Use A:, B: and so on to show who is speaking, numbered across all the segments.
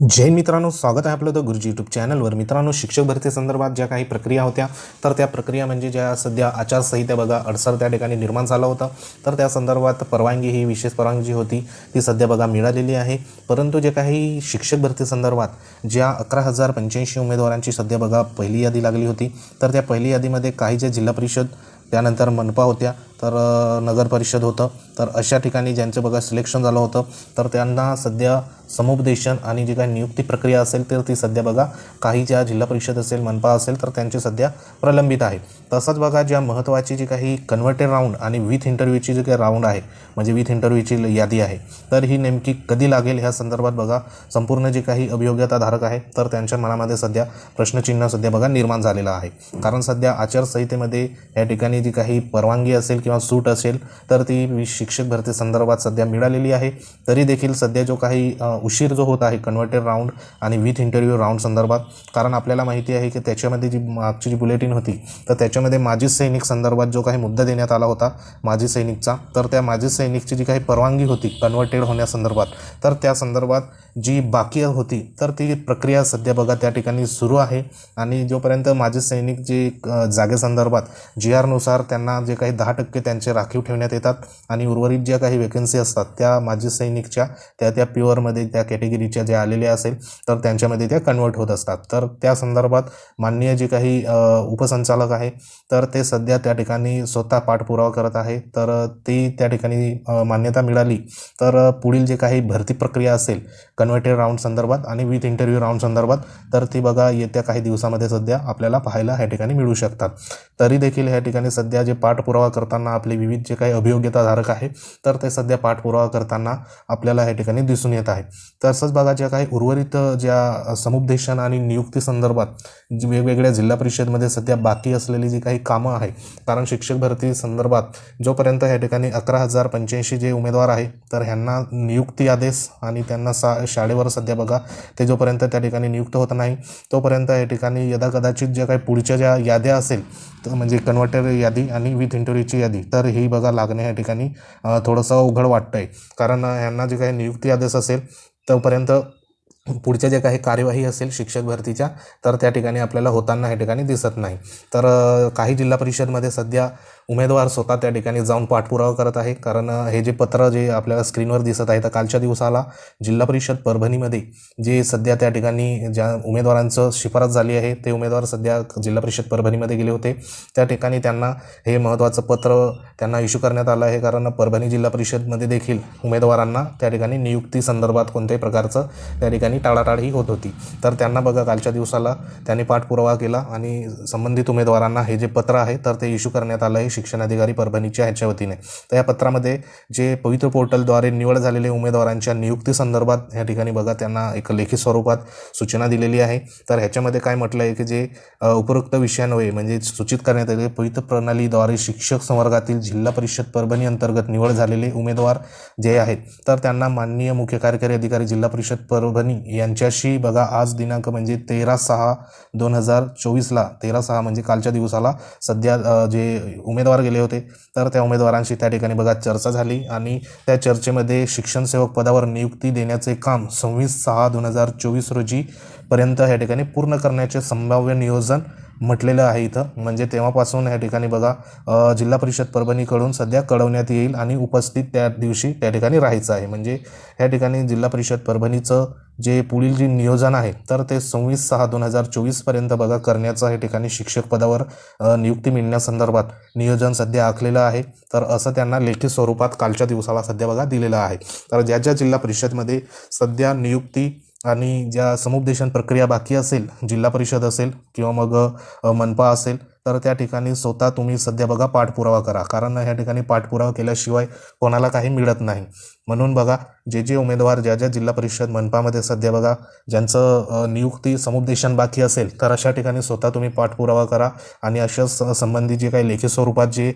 A: जैन मित्रांनो स्वागत आहे आपलं द गुरुजी यूट्यूब चॅनलवर मित्रांनो शिक्षक भरती संदर्भात ज्या काही प्रक्रिया होत्या तर त्या प्रक्रिया म्हणजे ज्या सध्या आचारसंहिता बघा अडसर त्या ठिकाणी निर्माण झाला होता. तर त्या संदर्भात परवानगी ही विशेष परवानगी जी होती. ती सध्या बघा मिळालेली आहे. परंतु जे काही शिक्षक भरती संदर्भात ज्या अकरा हजार पंच्याऐंशी उमेदवारांची सध्या बघा पहिली यादी लागली होती तर त्या पहिली यादीमध्ये काही जे जिल्हा परिषद त्यानंतर मनपा होत्या तर नगर परिषद होतं. तर अशा ठिकाणी ज्यांचं बघा सिलेक्शन झालं होतं तर त्यांना सध्या समुपदेशन आणि जी काही नियुक्ती प्रक्रिया असेल तर ती सध्या बघा काही ज्या जिल्हा परिषद असेल मनपा असेल तर त्यांची सध्या प्रलंबित आहे. तसंच बघा ज्या महत्त्वाची जी काही कन्व्हर्टेड राऊंड आणि विथ इंटरव्ह्यूची जी काही राऊंड आहे म्हणजे विथ इंटरव्ह्यूची यादी आहे तर ही नेमकी कधी लागेल ह्या संदर्भात बघा संपूर्ण जे काही अभियोग्यताधारक आहे तर त्यांच्या मनामध्ये सध्या प्रश्नचिन्ह सध्या बघा निर्माण झालेलं आहे. कारण सध्या आचारसंहितेमध्ये या ठिकाणी जी काही परवानगी असेल किंवा सूट असेल तर ती शिक्षक भरती संदर्भात सध्या मिळालेली आहे. तरी देखील सध्या जो काही उशीर जो होत आहे कन्व्हर्टेड राऊंड आणि विथ इंटरव्ह्यू राऊंड संदर्भात कारण आपल्याला माहिती आहे की त्याच्यामध्ये जी मागची जी बुलेटिन होती तर त्याच्यामध्ये माजी सैनिक संदर्भात जो काही मुद्दा देण्यात आला होता माजी सैनिकचा तर त्या माजी सैनिकची जी काही परवानगी होती कन्व्हर्टेड होण्यासंदर्भात तर त्या संदर्भात जी बाकी होती तर ती प्रक्रिया सध्या बघा त्या ठिकाणी सुरू आहे. आणि जोपर्यंत माजी सैनिक जे जागेसंदर्भात जी आरनुसार त्यांना जे काही दहा टक्के त्यांचे राखीव ठेवण्यात येतात आणि उर्वरित ज्या काही वेकन्सी असतात त्या माजी सैनिकच्या त्या त्या प्युअरमध्ये त्या कॅटेगरीच्या ज्या आलेल्या असेल तर त्यांच्यामध्ये त्या कन्वर्ट होत असतात. तर त्या संदर्भात माननीय जे काही उपसंचालक आहे तर ते सध्या त्या ठिकाणी स्वतः पाठपुरावा करत आहे. तर ती त्या ठिकाणी मान्यता मिळाली तर पुढील जे काही भरती प्रक्रिया असेल कन्व्हर्टेड राऊंड संदर्भात आणि विथ इंटरव्ह्यू राऊंड संदर्भात तर ती बघा येत्या काही दिवसामध्ये सध्या आपल्याला पाहायला ह्या ठिकाणी मिळू शकतात. तरी देखील ह्या ठिकाणी सध्या जे पाठपुरावा करताना आपले विविध जे काही अभियोग्यताधारक आहे तर ते सध्या पाठपुरावा करताना आपल्याला ह्या ठिकाणी दिसून येत आहे. तसंच बघा ज्या काही उर्वरित ज्या समुपदेशन आणि नियुक्ती संदर्भात वेगवेगळ्या जिल्हा परिषदमध्ये सध्या बाकी असलेली जी काही कामं आहे कारण शिक्षक भरती संदर्भात जोपर्यंत ह्या ठिकाणी अकरा हजार पंच्याऐंशी जे उमेदवार आहे तर ह्यांना नियुक्ती आदेश आणि त्यांना सा शाळेवर सध्या बघा ते जोपर्यंत त्या ठिकाणी नियुक्त होत नाही तोपर्यंत या ठिकाणी यदा कदाचित ज्या काही पुढच्या ज्या याद्या असेल तर म्हणजे कन्व्हर्टर यादी आणि विथ इंटरव्ह्यूची यादी. तर ही बघा लागणे या ठिकाणी थोडंसं अवघड वाटतं आहे कारण यांना ह्यांना जे काही नियुक्ती आदेश असेल तोपर्यंत पुढच्या जे काही कार्यवाही असेल शिक्षक भरतीच्या तर त्या ठिकाणी आपल्याला होताना ह्या ठिकाणी दिसत नाही. तर काही जिल्हा परिषदमध्ये सध्या उमेदवार स्वतः त्या ठिकाणी जाऊन पाठपुरावा करत आहे. कारण हे जे पत्र जे आपल्याला स्क्रीनवर दिसत आहे तर कालच्या दिवसाला जिल्हा परिषद परभणीमध्ये जे सध्या त्या ठिकाणी ज्या उमेदवारांचं शिफारस झाली आहे ते उमेदवार सध्या जिल्हा परिषद परभणीमध्ये गेले होते. त्या ठिकाणी त्यांना हे महत्त्वाचं पत्र त्यांना इश्यू करण्यात आलं आहे. कारण परभणी जिल्हा परिषदमध्ये देखील उमेदवारांना त्या ठिकाणी नियुक्ती संदर्भात कोणत्याही प्रकारचं त्या ठिकाणी टाळाटाळ ही होत होती. तर त्यांना बघा कालच्या दिवसाला त्यांनी पाठपुरावा केला आणि संबंधित उमेदवारांना हे जे पत्र आहे तर ते इश्यू करण्यात आलं आहे. शिक्षणाधिकारी परभणीच्या ह्याच्या वतीने. तर या पत्रामध्ये जे पवित्र पोर्टलद्वारे निवड झालेले उमेदवारांच्या नियुक्ती संदर्भात या ठिकाणी बघा त्यांना एक लेखी स्वरूपात सूचना दिलेली आहे. तर ह्याच्यामध्ये काय म्हटलं आहे की जे उपरोक्त विषयान्वये म्हणजे सूचित करण्यात आले पवित्र प्रणालीद्वारे शिक्षक संवर्गातील जिल्हा परिषद परभणी अंतर्गत निवड झालेले उमेदवार जे आहेत तर त्यांना माननीय मुख्य कार्यकारी अधिकारी जिल्हा परिषद परभणी यांच्याशी बघा आज दिनांक म्हणजे तेरा सहा दोन हजार चोवीसला तेरा सहा म्हणजे कालच्या दिवसाला सध्या जे उमेदवार गेले होते. तर त्या उमेदवारांशी त्या ठिकाणी बघा चर्चा झाली आणि त्या चर्चेमध्ये शिक्षण सेवक पदावर नियुक्ती देण्याचे काम सव्वीस सहा दोन हजार चोवीस रोजी पर्यंत या ठिकाणी पूर्ण करण्याचे संभाव्य नियोजन म्हटलेलं आहे इथं. म्हणजे तेव्हापासून या ठिकाणी बघा जिल्हा परिषद परभणीकडून सध्या कळवण्यात येईल आणि उपस्थित त्या दिवशी त्या ठिकाणी राहायचं आहे. म्हणजे या ठिकाणी जिल्हा परिषद परभणीचं जे पुढील जे नियोजन आहे तर ते सव्वीस सहा दोन हजार चोवीसपर्यंत बघा करण्याचं या ठिकाणी शिक्षक पदावर नियुक्ती मिळण्यासंदर्भात नियोजन सध्या आखलेलं आहे. तर असं त्यांना लेखी स्वरूपात कालच्या दिवसाला सध्या बघा दिलेलं आहे. तर ज्या ज्या जिल्हा परिषदमध्ये सध्या नियुक्ती आणि ज्या समुपदेशन प्रक्रिया बाकी असेल जिल्हा परिषद असेल किंवा मग मनपा असेल तर त्या ठिकाणी स्वतः तुम्ही सध्या बघा पाठपुरावा करा. कारण ह्या ठिकाणी पाठपुरावा केल्याशिवाय कोणाला काही मिळत नाही. म्हणून बघा जे जे उमेदवार ज्या ज्या जिल्हा परिषद मनपामध्ये सध्या बघा ज्यांचं नियुक्ती समुपदेशन बाकी असेल तर अशा ठिकाणी स्वतः तुम्ही पाठपुरावा करा. आणि अशा स- संबंधी जे काही लेखी स्वरूपात जे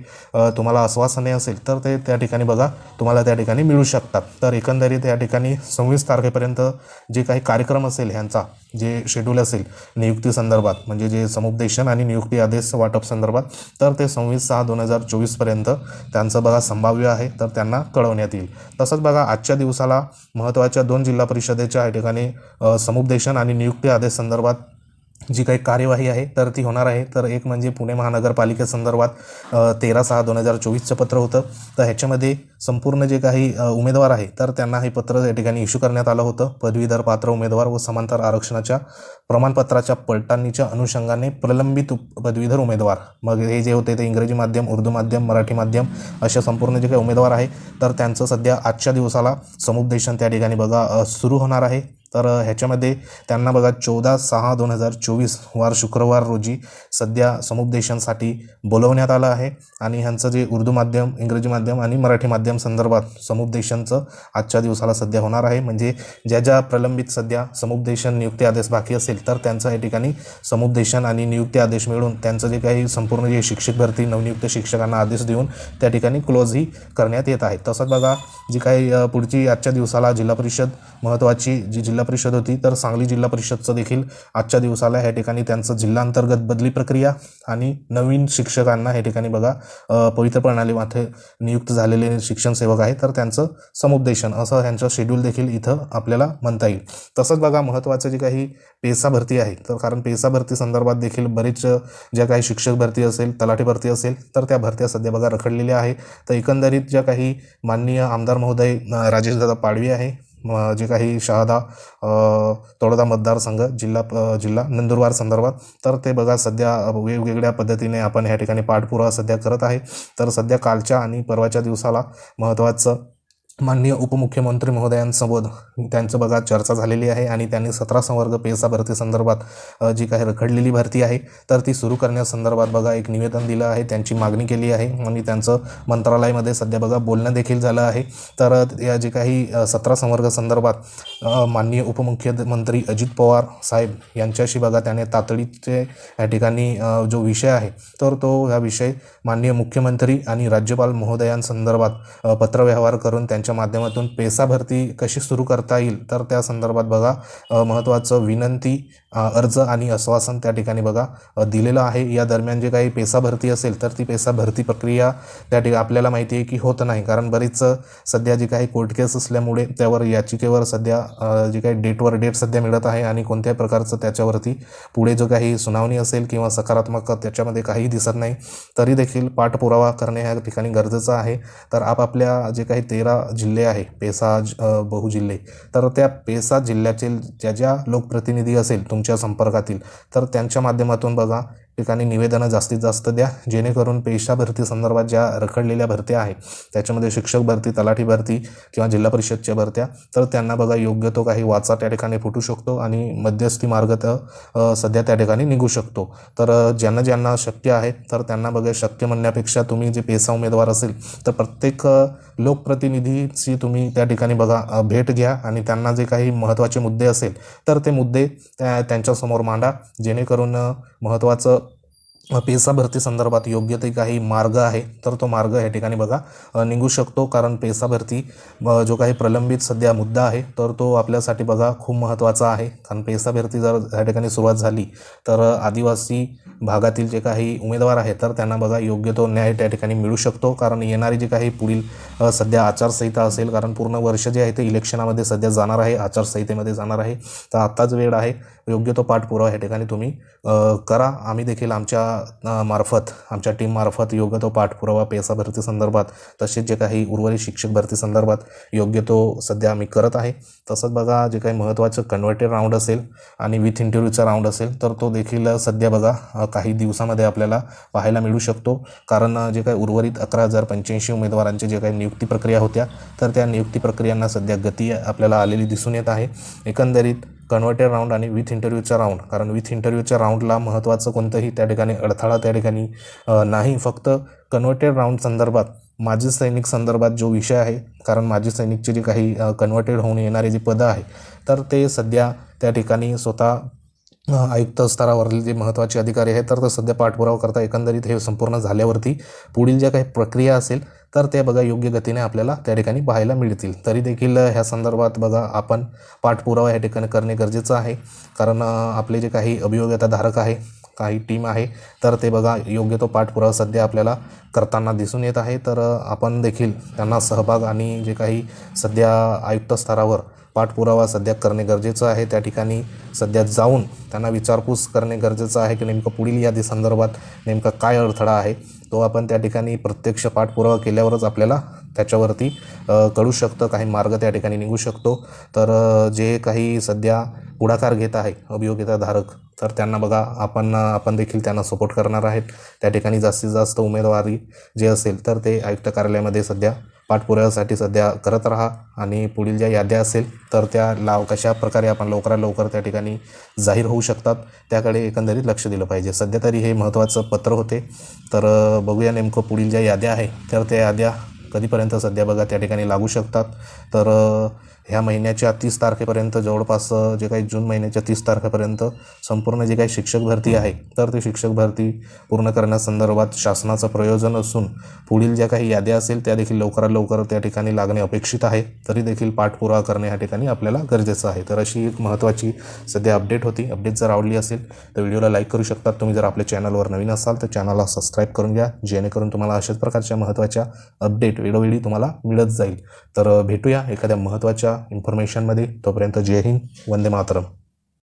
A: तुम्हाला आश्वासने असेल तर ते त्या ठिकाणी बघा तुम्हाला त्या ठिकाणी मिळू शकतात. तर एकंदरीत या ठिकाणी सव्वीस तारखेपर्यंत जे काही कार्यक्रम असेल ह्यांचा जे शेड्यूल असेल नियुक्ती संदर्भात म्हणजे जे समुपदेशन आणि नियुक्ती आदेश वाटप संदर्भात तर ते सव्वीस सहा दोन हजार चोवीसपर्यंत त्यांचं बघा संभाव्य आहे तर त्यांना कळवण्यात येईल. तसंच बघा आजच्या दिवसाला महत्त्वाच्या दोन जिल्हा परिषदेच्या या ठिकाणी समुपदेशन आणि नियुक्ती आदेश संदर्भात जी काही कार्यवाही आहे तर ती होणार आहे. तर एक म्हणजे पुणे महानगरपालिकेसंदर्भात तेरा सहा दोन हजार चोवीसचं पत्र होतं. तर ह्याच्यामध्ये संपूर्ण जे काही उमेदवार आहे तर त्यांना हे पत्र या ठिकाणी इश्यू करण्यात आलं होतं. पदवीधर पात्र उमेदवार व समांतर आरक्षणाच्या प्रमाणपत्राच्या पडताळणीच्या अनुषंगाने प्रलंबित पदवीधर उमेदवार. मग हे जे होते ते इंग्रजी माध्यम उर्दू माध्यम मराठी माध्यम अशा संपूर्ण जे काही उमेदवार आहे तर त्यांचं सध्या आजच्या दिवसाला समुपदेशन त्या ठिकाणी बघा सुरू होणार आहे. तर ह्याच्यामध्ये त्यांना बघा चौदा सहा दोन हजार चोवीस वार शुक्रवार रोजी सध्या समुपदेशनसाठी बोलवण्यात आलं आहे. आणि ह्यांचं जे उर्दू माध्यम इंग्रजी माध्यम आणि मराठी माध्यम संदर्भात समुपदेशनचं आजच्या दिवसाला सध्या होणार आहे. म्हणजे ज्या ज्या प्रलंबित सध्या समुपदेशन नियुक्ती आदेश बाकी असेल तर त्यांचं या ठिकाणी समुपदेशन आणि नियुक्ती आदेश मिळून त्यांचं जे काही संपूर्ण जे शिक्षक भरती नवनियुक्त शिक्षकांना आदेश देऊन त्या ठिकाणी क्लोजही करण्यात येत आहे. तसंच बघा जी काही पुढची आजच्या दिवसाला जिल्हा परिषद महत्त्वाची जी जिल्हा परिषद होती तर सांगली जिल्हा परिषदचं देखील आजच्या दिवसाला ह्या ठिकाणी त्यांचं जिल्हांतर्गत बदली प्रक्रिया आणि नवीन शिक्षकांना ह्या ठिकाणी बघा पवित्र प्रणालीमध्ये नियुक्त झालेले शिक्षण सेवक आहे तर त्यांचं समुपदेशन असं ह्यांचं शेड्यूल देखील इथं आपल्याला म्हणता येईल. तसंच बघा महत्त्वाचं जे काही पेसा भरती आहे तर कारण पेसा भरती संदर्भात देखील बरेच ज्या काही शिक्षक भरती असेल तलाठी भरती असेल तर त्या भरत्या सध्या बघा रखडलेल्या आहे. तर एकंदरीत ज्या काही माननीय आमदार महोदय राजेश राजेशदादा पाडवी आहे जे काही शहादा तळोदा मतदारसंघ जिल्हा प- जिल्हा नंदुरबार संदर्भात. तर ते बघा सध्या वेगवेगळ्या पद्धतीने आपण ह्या ठिकाणी पाठपुरावा सध्या करत आहे. तर सध्या कालच्या आणि परवाच्या दिवसाला महत्त्वाचं माननीय उपमुख्यमंत्री महोदयांसोबत त्यांचं बघा चर्चा झालेली आहे आणि त्यांनी सतरा संवर्ग पेसा भरती संदर्भात जी काही रखडलेली भरती आहे तर ती सुरू करण्यासंदर्भात बघा एक निवेदन दिलं आहे. त्यांची मागणी केली आहे आणि त्यांचं मंत्रालयामध्ये सध्या बघा बोलणं देखील झालं आहे. तर या जे काही सतरा संवर्ग संदर्भात माननीय उपमुख्यमंत्री अजित पवार साहेब यांच्याशी बघा त्याने तातडीचे या ठिकाणी जो विषय आहे तर तो हा विषय माननीय मुख्यमंत्री आणि राज्यपाल महोदयांसंदर्भात पत्रव्यवहार करून त्यांच्या माध्यमातून पेसा भरती कशी सुरू करता येईल तर त्या संदर्भात बघा महत्त्वाचं विनंती अर्ज आणि आश्वासन त्या ठिकाणी बघा दिलेलं आहे. या दरम्यान जे काही पेसा भरती असेल तर ती पेसा भरती प्रक्रिया त्या ठिकाणी आपल्याला माहिती आहे की होत नाही. कारण बरीच सध्या जी काही कोर्ट केस असल्यामुळे त्यावर याचिकेवर सध्या जे जी काही डेटवर डेट सध्या मिळत आहे आणि कोणत्याही प्रकारचं त्याच्यावरती पुढे जो काही सुनावणी असेल किंवा सकारात्मक त्याच्यामध्ये काही दिसत नाही तरी देखील पाठपुरावा करणे ह्या ठिकाणी गरजेचं आहे. तर आपापल्या जे काही तेरा जिल्हे आहे पेसा बहुजिल्हे तर त्या पेसा जिल्ह्यातील ज्या ज्या लोकप्रतिनिधी असेल तुम तुमच्या संपर्कातील. तर त्यांच्या माध्यमातून बघा ठिकाणी निवेदनं जास्तीत जास्त द्या. जेणेकरून पेशा भरती संदर्भात ज्या रखडलेल्या भरत्या आहेत त्याच्यामध्ये शिक्षक भरती तलाठी भरती किंवा जिल्हा परिषदच्या भरत्या तर त्यांना बघा योग्य तो काही वाचा त्या ठिकाणी फुटू शकतो आणि मध्यस्थी मार्ग तर सध्या त्या ठिकाणी निघू शकतो. तर ज्यांना ज्यांना शक्य आहे तर त्यांना बघा शक्य म्हणण्यापेक्षा तुम्ही जे पेसा उमेदवार असेल तर प्रत्येक लोकप्रतिनिधीची तुम्ही त्या ठिकाणी बघा भेट घ्या आणि त्यांना जे काही महत्त्वाचे मुद्दे असेल तर ते मुद्दे त्या त्यांच्यासमोर मांडा. जेणेकरून महत्त्वाचं पेसा भरती संदर्भात योग्य ते काही मार्ग आहे तर तो मार्ग या ठिकाणी बघा. निघू शकतो कारण पेसा भरती जो काही प्रलंबित सध्या मुद्दा आहे तर तो आपल्यासाठी बघा खूप महत्त्वाचा आहे. कारण पेसा भरती जर या ठिकाणी सुरुवात झाली तर आदिवासी भागातील जे काही उमेदवार आहेत तर त्यांना बघा योग्य तो न्याय त्या ठिकाणी मिळू शकतो. कारण येणारी जी काही पुढील सध्या आचारसंहिता असेल कारण पूर्ण वर्ष जे आहे ते इलेक्शनामध्ये सध्या जाणार आहे आचारसंहितेमध्ये जाणार आहे. तर आत्ताच वेळ आहे. योग्य तो पाठपुरावा या ठिकाणी तुम्ही करा. आम्ही देखील आमच्या मार्फत आमच्या टीममार्फत योग्य तो पाठपुरावा पेसा भरती संदर्भात तसेच जे काही उर्वरित शिक्षक भरती संदर्भात योग्य तो सध्या आम्ही करत आहे. तसंच बघा जे काही महत्त्वाचं कन्व्हर्टेड राऊंड असेल आणि विथ इंटरव्ह्यूचा राऊंड असेल तर तो देखील सध्या बघा काही दिवसामध्ये आपल्याला पाहायला मिळू शकतो. कारण जे काही उर्वरित अकरा हजार पंच्याऐंशी उमेदवारांचे जे काही नियुक्ती प्रक्रिया होत्या तर त्या नियुक्ती प्रक्रियांना सध्या गती आपल्याला आलेली दिसून येत आहे. एकंदरीत कन्व्हर्टेड राऊंड आणि विथ इंटरव्ह्यूचा राऊंड कारण विथ इंटरव्ह्यूच्या राऊंडला महत्त्वाचं कोणतंही त्या ठिकाणी अडथळा त्या ठिकाणी नाही. फक्त कन्व्हर्टेड राऊंड संदर्भात माजी सैनिक संदर्भात जो विषय आहे कारण माजी सैनिकचे जे काही कन्व्हर्टेड होऊन येणारे जी पदं आहे तर ते सध्या त्या ठिकाणी स्वतः आयुक्त स्तरावरील जे महत्त्वाचे अधिकारी आहेत तर ते सध्या पाठपुरावा करता एकंदरीत हे संपूर्ण झाल्यावरती पुढील ज्या काही प्रक्रिया असेल तर त्या बघा योग्य गतीने आपल्याला त्या ठिकाणी पाहायला मिळतील. तरी देखील ह्या संदर्भात बघा आपण पाठपुरावा या ठिकाणी करणे गरजेचं आहे. कारण आपले जे काही अभियोग्यताधारक आहे काही टीम आहे तर ते बघा योग्य तो पाठपुरावा सध्या आपल्याला करताना दिसून येत आहे. तर आपण देखील त्यांना सहभाग आणि जे काही सध्या आयुक्त स्तरावर पाठपुरावा सध्या करणे गरजेचं आहे. त्या ठिकाणी सध्या जाऊन त्यांना विचारपूस करणे गरजेचं आहे की नेमकं पुढील यादी संदर्भात नेमका काय अडथळा आहे तो आपण त्या ठिकाणी प्रत्यक्ष पाठपुरावा केल्यावरच आपल्याला त्याच्यावरती कळू शकतं. काही मार्ग त्या ठिकाणी निघू शकतो. तर जे काही सध्या पुढाकार घेत आहे अभियोगिताधारक तर त्यांना बघा आपण आपण देखील त्यांना सपोर्ट करणार आहेत. त्या ठिकाणी जास्तीत जास्त उमेदवारी जे असेल तर ते आयुक्त कार्यालयामध्ये सध्या पाठपुराव्यासाठी सध्या करत राहा आणि पुढील ज्या याद्या असेल तर त्या लाव कशा प्रकारे आपण लवकरात लवकर त्या ठिकाणी जाहीर होऊ शकतात त्याकडे एकंदरीत लक्ष दिलं पाहिजे. सध्या तरी हे महत्त्वाचं पत्र होते. तर बघूया नेमकं पुढील ज्या याद्या आहे तर त्या याद्या कधीपर्यंत सध्या बघा त्या ठिकाणी लागू शकतात. तर ह्या महिन्याच्या तीस तारखेपर्यंत जवळपास जे काही जून महिन्याच्या तीस तारखेपर्यंत संपूर्ण जे काही शिक्षक भरती आहे तर ते शिक्षक भरती पूर्ण करण्यासंदर्भात शासनाचं प्रयोजन असून पुढील ज्या काही याद्या असेल त्या देखील लवकरात लवकर त्या ठिकाणी लागणे अपेक्षित आहे. तरी देखील पाठपुरावा करणे ह्या ठिकाणी आपल्याला गरजेचं आहे. तर अशी एक महत्त्वाची सध्या अपडेट होती. अपडेट जर आवडली असेल तर व्हिडिओला लाईक करू शकतात. तुम्ही जर आपल्या चॅनलवर नवीन असाल तर चॅनलला सबस्क्राईब करून घ्या. जेणेकरून तुम्हाला अशाच प्रकारच्या महत्त्वाच्या अपडेट वेळोवेळी तुम्हाला मिळत जाईल. तर भेटूया एखाद्या महत्त्वाच्या इन्फॉर्मेशनमध्ये तोपर्यंत जय हिंद वंदे मातरम.